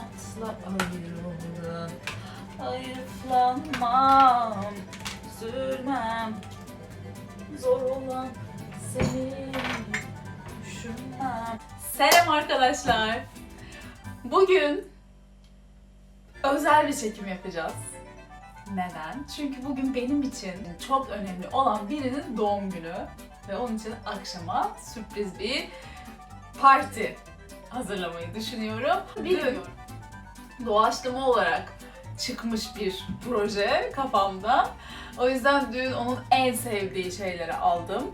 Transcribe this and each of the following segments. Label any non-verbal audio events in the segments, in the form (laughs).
inatla ayrıldın Hayıflanmam, üzülmem Zor olan seni düşünmem Selam arkadaşlar. Bugün özel bir çekim yapacağız. Neden? Çünkü bugün benim için çok önemli olan birinin doğum günü ve onun için akşama sürpriz bir parti hazırlamayı düşünüyorum. Bilmiyorum. Doğaçlama olarak çıkmış bir proje kafamda. O yüzden dün onun en sevdiği şeyleri aldım.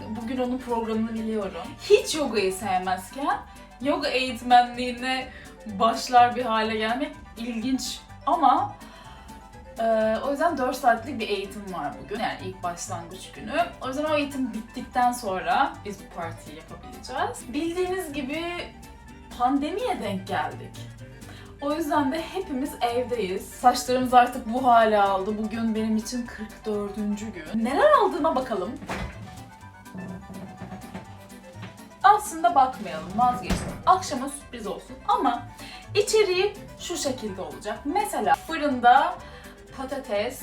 Bugün onun programını biliyorum. Hiç yogayı sevmezken yoga eğitmenliğine başlar bir hale gelmek ilginç ama e, o yüzden 4 saatlik bir eğitim var bugün. Yani ilk başlangıç günü. O yüzden o eğitim bittikten sonra biz bu partiyi yapabileceğiz. Bildiğiniz gibi pandemiye denk geldik. O yüzden de hepimiz evdeyiz. Saçlarımız artık bu hale aldı. Bugün benim için 44. gün. Neler aldığıma bakalım. Aslında bakmayalım, vazgeçtim. Akşama sürpriz olsun ama içeriği şu şekilde olacak. Mesela fırında patates,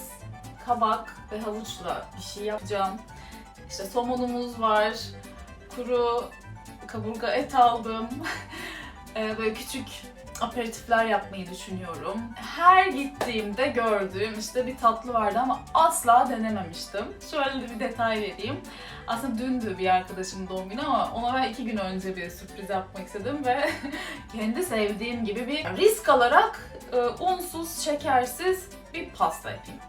kabak ve havuçla bir şey yapacağım. İşte somonumuz var, kuru kaburga et aldım. (laughs) Ee, Böyle küçük aperatifler yapmayı düşünüyorum. Her gittiğimde gördüğüm işte bir tatlı vardı ama asla denememiştim. Şöyle de bir detay vereyim. Aslında dündü bir arkadaşımın doğum günü ama ona ben iki gün önce bir sürpriz yapmak istedim ve (laughs) kendi sevdiğim gibi bir risk alarak e, unsuz, şekersiz bir pasta yapayım.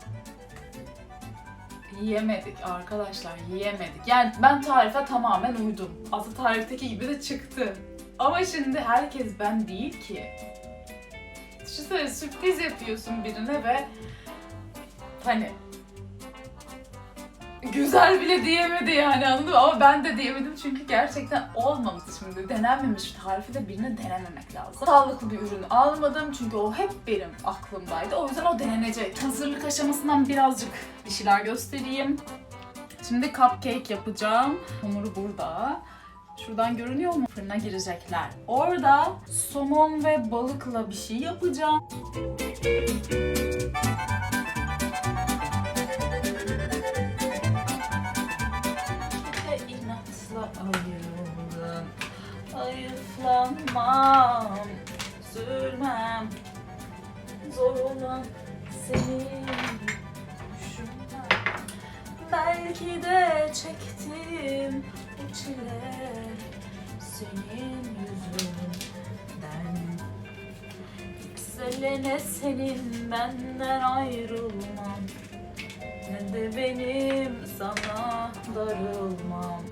Yiyemedik arkadaşlar, yiyemedik. Yani ben tarife tamamen uydum. Aslında tarifteki gibi de çıktı. Ama şimdi herkes ben değil ki. Düşünsene sürpriz yapıyorsun birine ve hani güzel bile diyemedi yani anladın mı? Ama ben de diyemedim çünkü gerçekten olmamış şimdi. Denenmemiş tarifi de birine denememek lazım. Sağlıklı bir ürün almadım çünkü o hep benim aklımdaydı. O yüzden o denenecek. Hazırlık aşamasından birazcık bir şeyler göstereyim. Şimdi cupcake yapacağım. Hamuru burada. Şuradan görünüyor mu? Fırına girecekler. Orada somon ve balıkla bir şey yapacağım. Ve inatla ayrıldın. Hayıflanmam, üzülmem. Zor olan seni senin yüzünden. Selene senin benden ayrılmam ne de benim sana darılmam.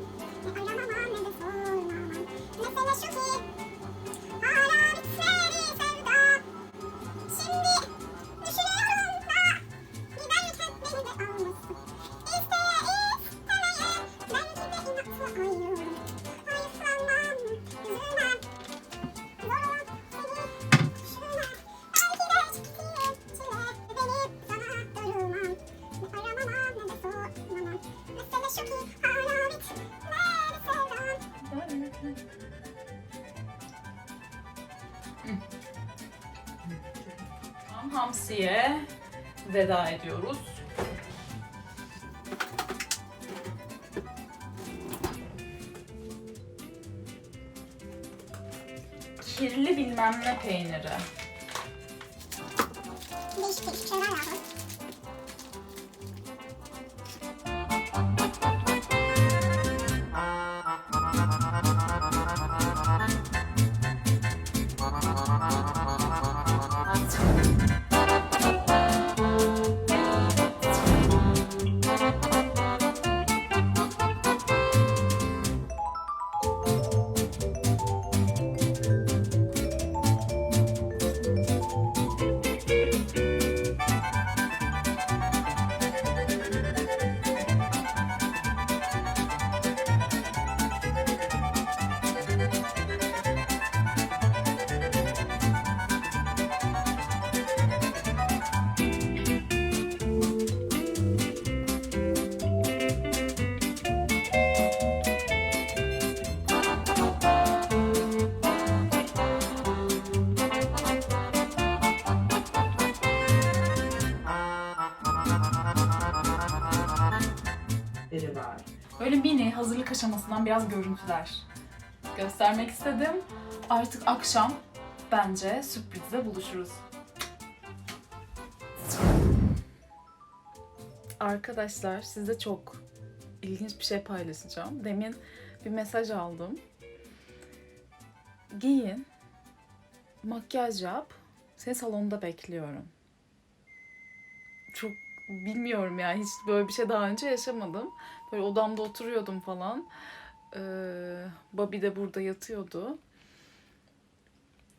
Hamsiye veda ediyoruz. Kirli bilmem ne peyniri. Böyle mini hazırlık aşamasından biraz görüntüler göstermek istedim. Artık akşam bence sürprizle buluşuruz. Arkadaşlar size çok ilginç bir şey paylaşacağım. Demin bir mesaj aldım. Giyin, makyaj yap, seni salonda bekliyorum. Çok bilmiyorum ya hiç böyle bir şey daha önce yaşamadım. Böyle odamda oturuyordum falan. Ee, Bobby de burada yatıyordu.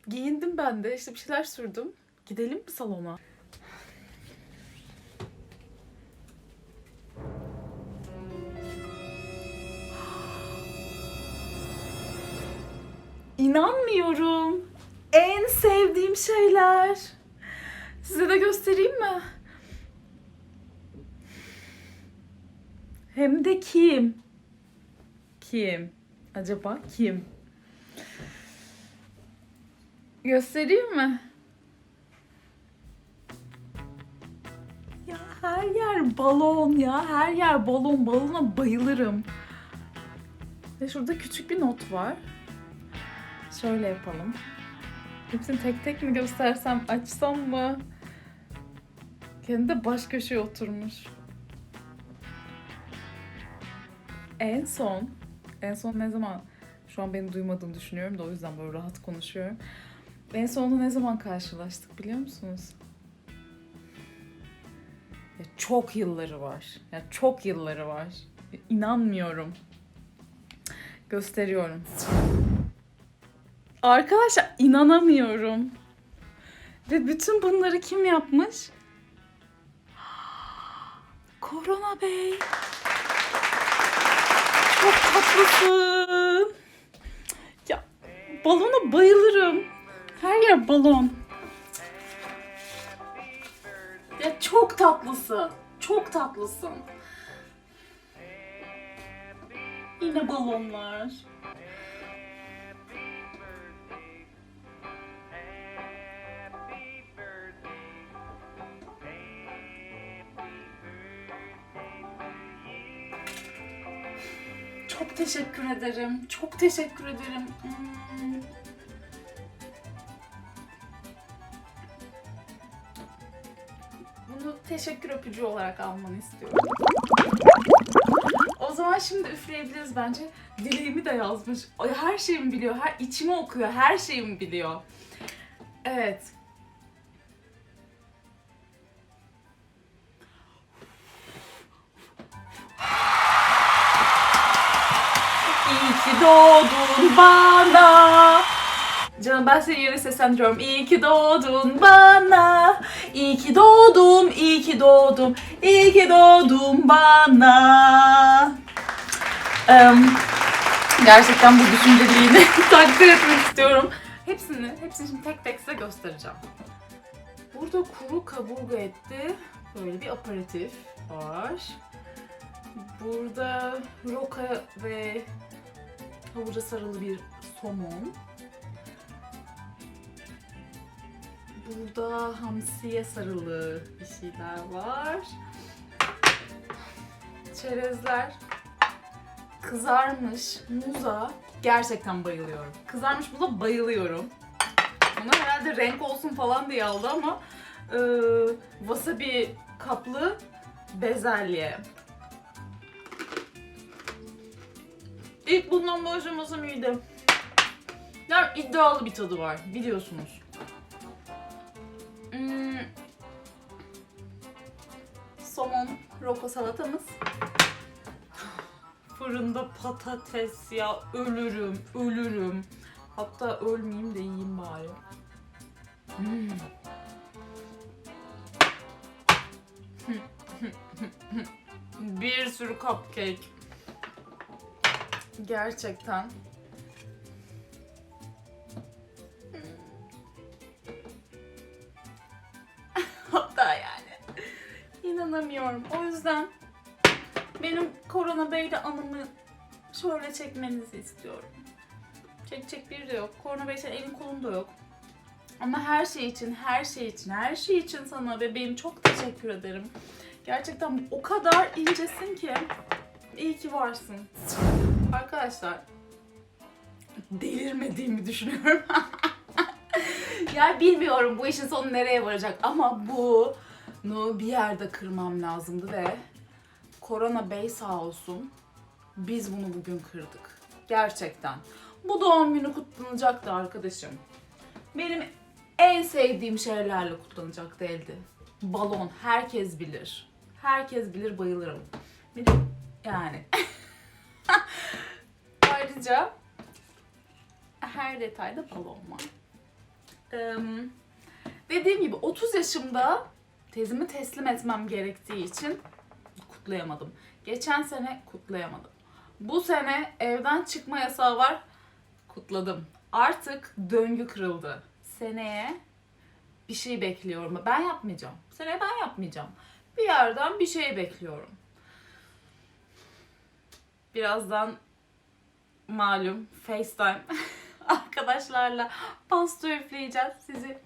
Giyindim ben de işte bir şeyler sürdüm. Gidelim mi salona? İnanmıyorum. En sevdiğim şeyler. Size de göstereyim mi? Hem de kim? Kim? Acaba kim? Göstereyim mi? Ya her yer balon ya. Her yer balon. Balona bayılırım. Ve şurada küçük bir not var. Şöyle yapalım. Hepsini tek tek mi göstersem, açsam mı? Kendi de baş köşeye oturmuş. En son, en son ne zaman, şu an beni duymadığını düşünüyorum da o yüzden böyle rahat konuşuyorum. En son ne zaman karşılaştık biliyor musunuz? Ya çok yılları var. Ya çok yılları var. Ya İnanmıyorum. Gösteriyorum. Arkadaşlar inanamıyorum. Ve bütün bunları kim yapmış? (gasps) Korona Bey. Çok tatlısın. Ya balona bayılırım. Her yer balon. Ya çok tatlısın. Çok tatlısın. Yine balonlar. Teşekkür ederim. Çok teşekkür ederim. Hmm. Bunu teşekkür öpücüğü olarak almanı istiyorum. O zaman şimdi üfleyebiliriz bence. Dileğimi de yazmış. Her şeyimi biliyor. Her içimi okuyor. Her şeyimi biliyor. Evet. Ki doğdun bana. Canım ben seni yine seslendiriyorum. İyi ki doğdun bana. İyi ki doğdum, iyi ki doğdum. İyi ki doğdun bana. Em, gerçekten bu düşünceliğini (laughs) takdir etmek istiyorum. Hepsini, hepsini şimdi tek tek size göstereceğim. Burada kuru kaburga etti. Böyle bir aperatif var. Burada roka ve havuca sarılı bir somon. Burada hamsiye sarılı bir şeyler var. Çerezler. Kızarmış muza gerçekten bayılıyorum. Kızarmış muza bayılıyorum. Bunu herhalde renk olsun falan diye aldı ama e, wasabi kaplı bezelye. İlk bundan başlamasam iyiydi. Yani iddialı bir tadı var biliyorsunuz. Hmm. Somon roko salatamız. Fırında patates ya ölürüm, ölürüm. Hatta ölmeyeyim de yiyeyim bari. Hmm. (laughs) Bir sürü cupcake. Gerçekten. (laughs) Hatta yani. İnanamıyorum. O yüzden benim Korona Bey'le anımı şöyle çekmenizi istiyorum. Çekecek biri de yok. Korona Bey senin elin kolun da yok. Ama her şey için, her şey için, her şey için sana bebeğim çok teşekkür ederim. Gerçekten o kadar incesin ki İyi ki varsın. Arkadaşlar delirmediğimi düşünüyorum. (laughs) yani bilmiyorum bu işin sonu nereye varacak ama bunu bir yerde kırmam lazımdı ve Korona Bey sağ olsun biz bunu bugün kırdık. Gerçekten. Bu doğum günü kutlanacaktı arkadaşım. Benim en sevdiğim şeylerle kutlanacak değildi. Balon herkes bilir. Herkes bilir bayılırım. Bir de yani. (laughs) Ayrıca her detayda balon var. Eee, dediğim gibi 30 yaşımda tezimi teslim etmem gerektiği için kutlayamadım. Geçen sene kutlayamadım. Bu sene evden çıkma yasağı var. Kutladım. Artık döngü kırıldı. Seneye bir şey bekliyorum. Ben yapmayacağım. Seneye ben yapmayacağım. Bir yerden bir şey bekliyorum. Birazdan malum FaceTime (laughs) arkadaşlarla pasta üfleyeceğiz sizi.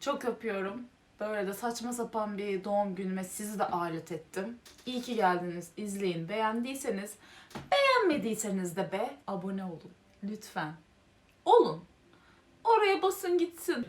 Çok öpüyorum. Böyle de saçma sapan bir doğum günüme sizi de alet ettim. İyi ki geldiniz. İzleyin. Beğendiyseniz, beğenmediyseniz de be abone olun. Lütfen. Olun. Oraya basın gitsin.